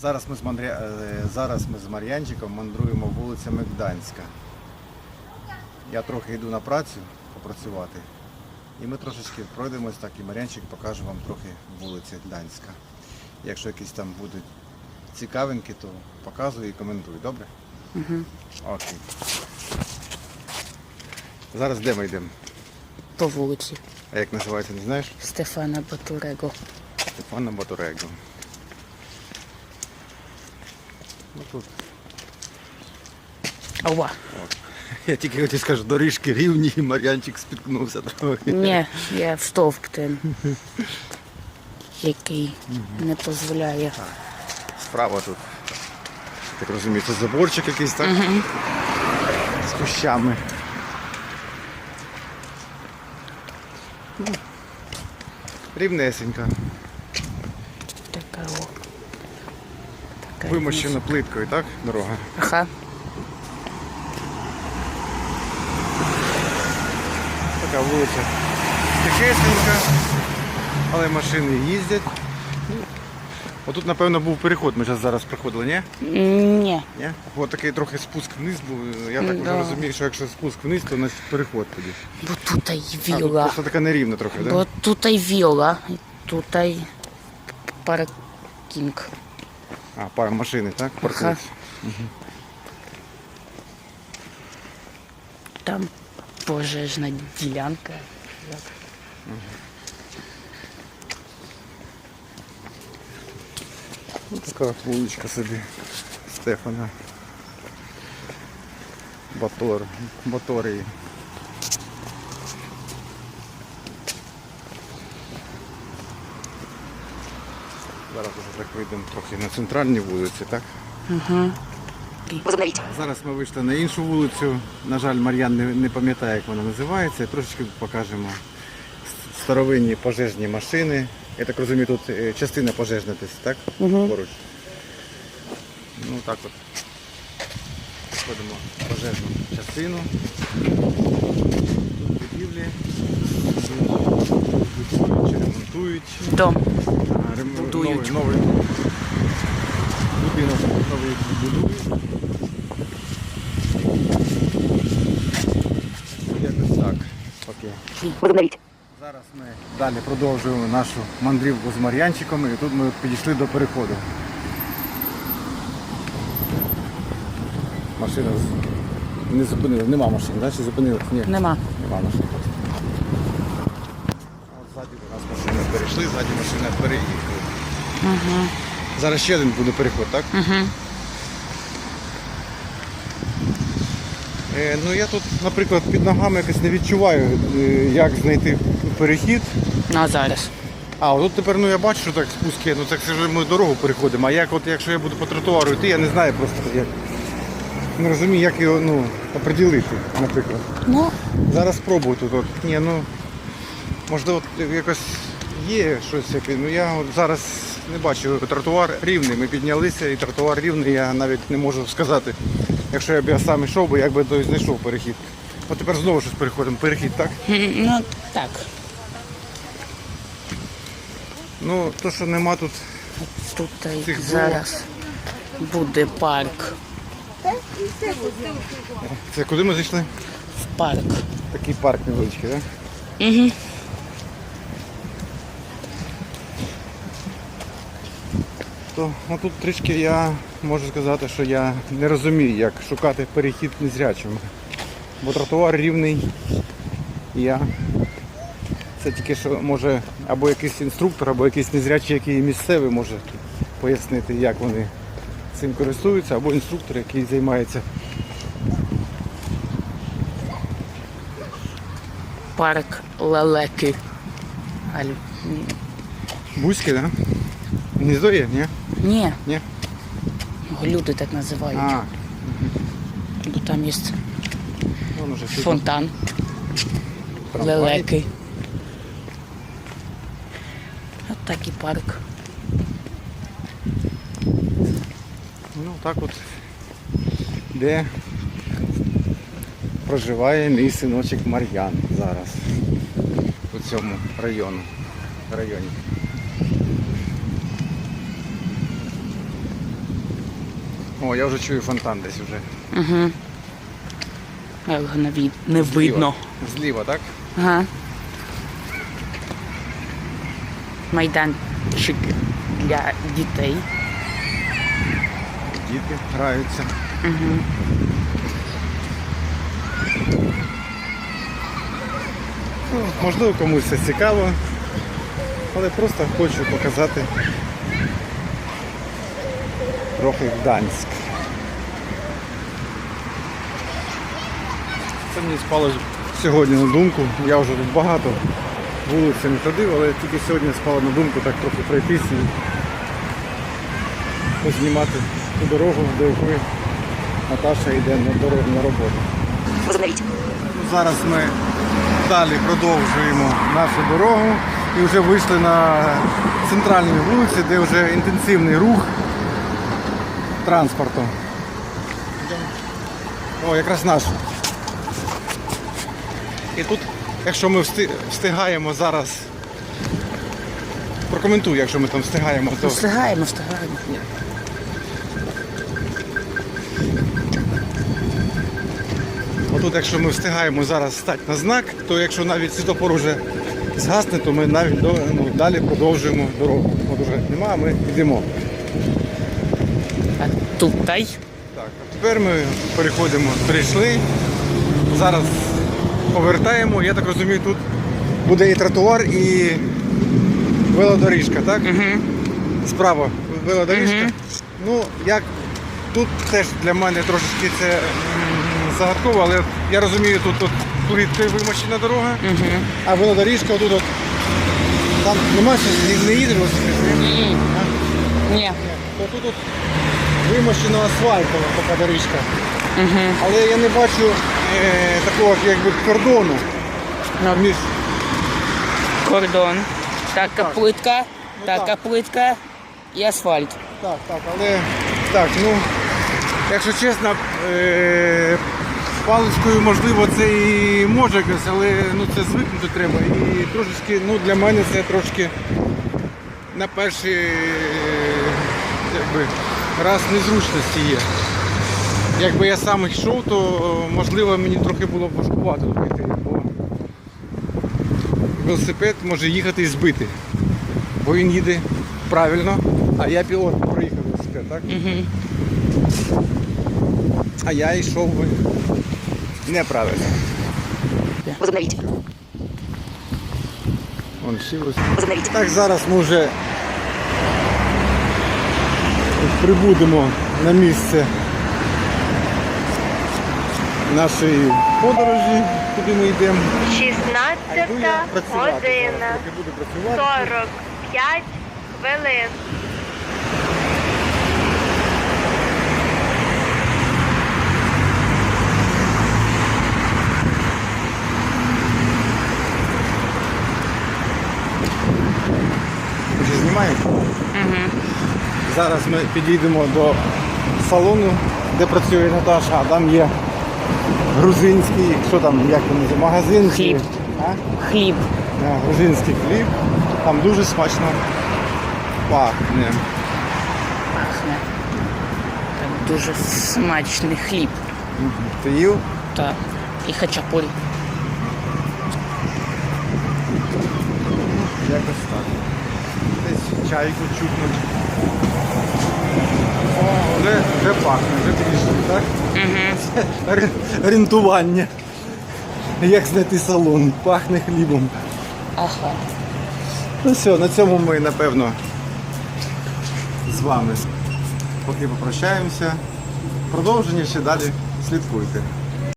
Зараз ми з Мандря... е, зараз ми з Мар'янчиком мандруємо вулицями Гданська. Я трохи йду на працю попрацювати. І ми трошечки пройдемось так, і Мар'янчик покаже вам трохи вулиці Гданська. Якщо якісь там будуть цікавинки, то показуй і коментуй, добре? Угу. Окей. Зараз де ми йдемо? По вулиці А як називається, не знаєш? Стефана Батурего. Стефана Батурего. Ну тут Ова. Я тільки хотів скажу, доріжки рівні, і Мар'янчик спіткнувся трохи. Ні, я в стовп тим, який не дозволяє. Справа тут. Так розумію, це заборчик якийсь, так? З кущами. Ну, Рівнесенька. Така о. Така Вимощена плиткою, так? Дорога. Ага. Така вулиця тихесенька, але машини їздять. Отут, напевно, був переход, ми зараз зараз проходили, ні? Ні. Ні? Ось такий трохи спуск вниз був. Я так вже розумію, що якщо спуск вниз, то значить переход тоді. Бо тут й А, віла. просто така нерівна трохи, так? Бо тут й віла. Тут й паркінг. А, пара машини, так? Паркуються. Там пожежна ділянка. Ось така вуличка собі Стефана. Батор. Баторії. Зараз вже так вийдемо трохи на центральній вулиці, так? Возобновіть. Зараз ми вийшли на іншу вулицю. На жаль, Мар'ян не, не пам'ятає, як вона називається. Трошечки покажемо старовинні пожежні машини. Я так розумію, тут е, частина пожежна десь, так? Поруч. Ну так от. Заходимо в пожежну частину. Тут будівлі. Будують чи ремонтують. Дом. Будують. Новий, новий будинок новий будують. Якось так. Окей. Зараз ми далі продовжуємо нашу мандрівку з Мар'янчиком і тут ми підійшли до переходу. Машина не зупинила, нема машин, да? чи зупинилась? Ні. Нема. Нема машин. От ззаді у нас машини перейшли, ззаді машина переїхали. Угу. Зараз ще один буде переход, так? Угу. Е, ну я тут, наприклад, під ногами якось не відчуваю, е, як знайти перехід. Ну а зараз. А, от тепер ну я бачу, що так спуск є, ну так це вже ми дорогу переходимо. А як от якщо я буду по тротуару йти, я не знаю просто як. Не розумію, як його ну, оприділити, наприклад. Ну, Зараз спробую тут. От. Ні, ну можливо, якось є щось яке. Ну я от зараз не бачу. Тротуар рівний. Ми піднялися і тротуар рівний, я навіть не можу сказати. Якщо я б я сам йшов, би, як би то знайшов перехід. От тепер знову щось переходимо. Перехід, так? ну так. Ну, то, що нема тут. Тут Цих зараз буде парк. Це куди ми зайшли? В парк. Такий парк невеличкий, так? Угу. То ну, тут трішки я можу сказати, що я не розумію, як шукати перехід незрячим. Бо тротуар рівний. Я це тільки що може або якийсь інструктор, або якийсь незрячий, який місцевий може пояснити, як вони цим користуються, або інструктор, який займається. Парк лелеки. Ні. Так? Да? Гніздо є, ні? Ні, Ні? люди так називають. А, Бо там є вон уже всі фонтан, лелеки. От такий парк. Ну так от, де проживає мій синочок Мар'ян зараз у цьому району, районі. О, я вже чую фонтан десь вже. Угу. Його не, від... не видно. Зліва, так? Ага. Майданчик для дітей. Діти граються. Ну, можливо, комусь це цікаво, але просто хочу показати трохи Гданськ. Це мені спало сьогодні на думку. Я вже тут багато вулицями ходив, але тільки сьогодні спало на думку так трохи пройтись і познімати ту дорогу, до якої Наташа йде на дорогу на роботу. Ну, Зараз ми далі продовжуємо нашу дорогу і вже вийшли на центральній вулиці, де вже інтенсивний рух транспорту. О, якраз наш. І тут, якщо ми встигаємо зараз, прокоментуй, якщо ми там встигаємо, то Встигаємо, встигаємо. Отут, якщо ми встигаємо зараз стати на знак, то якщо навіть світофор вже згасне, то ми навіть ну, далі продовжуємо дорогу. От уже нема, а ми йдемо. А тут. Так, а тепер ми переходимо, перейшли. Зараз повертаємо. Я так розумію, тут буде і тротуар, і велодоріжка, так? Угу. Справа велодоріжка. Ну, як тут теж для мене трошечки це м, загадково, але я розумію, тут, тут плиткою вимощена дорога, Угу. а велодоріжка тут от, там нема що не, не їде велосипед. ні? А? Ні. То тут от вимощена асфальтова така доріжка. Угу. Але я не бачу е, такого якби кордону Ну, між кордон. Така плитка, Ну, така так. плитка і асфальт. Так, так, але так, ну, якщо чесно, е, паличкою можливо це і може якось, але ну, це звикнути треба. І трошечки, ну, для мене це трошки на перший е, якби, раз незручності є. Якби я сам йшов, то можливо мені трохи було б важкувато тут бо велосипед може їхати і збити. Бо він їде правильно, а я пілот проїхав велосипед, так? Угу. А я йшов би неправильно. Возобновіть. Вон. Возобновіть. Так, зараз ми вже прибудемо на місце нашої подорожі, куди ми йдемо. 16 А йду я працювати. година, буду працювати. 45 хвилин. Знімаємо. Угу. Зараз ми підійдемо до салону, де працює Наташа, а там є грузинський, що там, як він магазин. Хліб. А? Хліб. Да, грузинський хліб. Там дуже смачно пахне. Пахне. Так дуже смачний хліб. Ти їв? Так. І хачапурі. Якось так. Десь чайку чутно. О, вже, вже пахне, вже трішки, так? Угу. Орієнтування. Як знайти салон, пахне хлібом. Ага. Ну все, на цьому ми напевно з вами поки попрощаємося. Продовження ще далі слідкуйте.